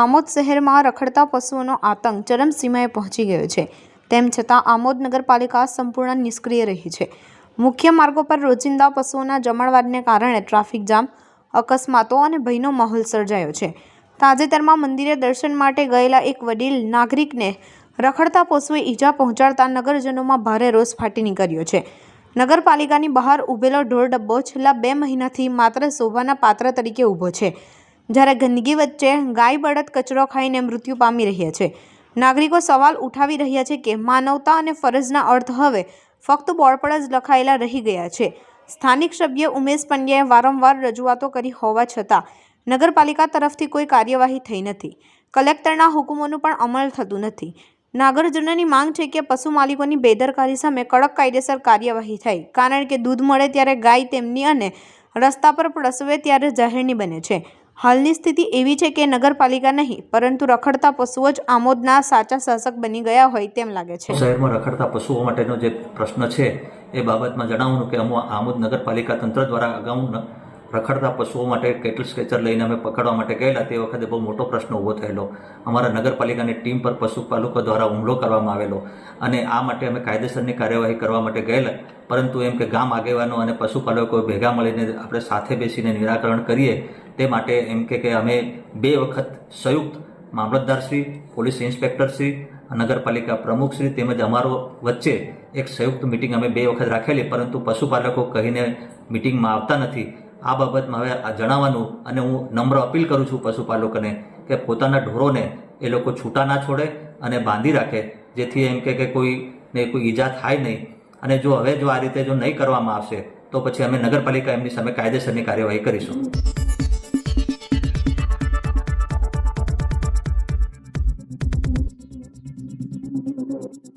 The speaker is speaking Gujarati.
આમોદ શહેરમાં રખડતા પશુઓનો આતંક ચરમસીમાએ પહોંચી ગયો છે. તેમ છતાં આમોદ નગરપાલિકા સંપૂર્ણ નિષ્ક્રિય રહી છે. મુખ્ય માર્ગો પર રોજિંદા પશુઓના જમણવારને કારણે ટ્રાફિક જામ, અકસ્માતો અને ભયનો માહોલ સર્જાયો છે. તાજેતરમાં મંદિરે દર્શન માટે ગયેલા એક વડીલ નાગરિકને રખડતા પશુએ ઈજા પહોંચાડતા નગરજનોમાં ભારે રોષ ફાટી નીકળ્યો છે. નગરપાલિકાની બહાર ઊભેલો ઢોર ડબ્બો છેલ્લા બે મહિનાથી માત્ર શોભાના પાત્ર તરીકે ઊભો છે. જ્યારે ગંદકી વચ્ચે ગાય, બળદ, કચરો ખાઈને મૃત્યુ પામી રહ્યા છે. નાગરિકો સવાલ ઉઠાવી રહ્યા છે કે માનવતા અને ફરજના અર્થ હવે ફક્ત બોર્ડ પર જ લખાયેલા રહી ગયા છે. સ્થાનિક સભ્ય ઉમેશ પંડ્યાએ વારંવાર રજૂઆતો કરી હોવા છતાં નગરપાલિકા તરફથી કોઈ કાર્યવાહી થઈ નથી. કલેક્ટરના હુકમોનું પણ અમલ થતું નથી. નાગરજનોની માંગ છે કે પશુ માલિકોની બેદરકારી સામે કડક કાયદેસર કાર્યવાહી થાય, કારણ કે દૂધ મળે ત્યારે ગાય તેમની અને રસ્તા પર પ્રસવે ત્યારે જાહેરની બને છે. હાલની સ્થિતિ એવી છે કે નગરપાલિકા નહીં, પરંતુ રખડતા પશુઓ જ આમોદના સાચા શાસક બની ગયા હોય તેમ લાગે છે. શહેરમાં રખડતા પશુઓ માટેનો જે પ્રશ્ન છે, એ બાબતમાં જણાવવાનું કે અમુ આમોદ નગરપાલિકા તંત્ર દ્વારા અગાઉ રખડતા પશુઓ માટે કેટલ સ્કેચર લઈને અમે પકડવા માટે ગયેલા, તે વખતે બહુ મોટો પ્રશ્ન ઊભો થયેલો. અમારા નગરપાલિકાની ટીમ પર પશુપાલકો દ્વારા હુમલો કરવામાં આવેલો અને આ માટે અમે કાયદેસરની કાર્યવાહી કરવા માટે ગયેલા, પરંતુ એમ કે ગામ આગેવાનો અને પશુપાલકો ભેગા મળીને આપણે સાથે બેસીને નિરાકરણ કરીએ તે માટે એમ કે કે અમે બે વખત સંયુક્ત મામલતદારશ્રી પોલીસ ઇન્સ્પેક્ટરશ્રી નગરપાલિકા પ્રમુખશ્રી તેમજ અમારો વચ્ચે એક સંયુક્ત મિટિંગ અમે બે વખત રાખેલી, પરંતુ પશુપાલકો કહીને મિટિંગમાં આવતા નથી. આ બાબતમાં હવે આ જણાવવાનું અને હું નમ્ર અપીલ કરું છું પશુપાલકોને કે પોતાના ઢોરોને એ લોકો છૂટા ના છોડે અને બાંધી રાખે, જેથી એમ કે કોઈને કોઈ ઈજા થાય નહીં. અને જો હવે જો આ રીતે જો નહીં કરવામાં આવશે, તો પછી અમે નગરપાલિકા એમની સામે કાયદેસરની કાર્યવાહી કરીશું. thank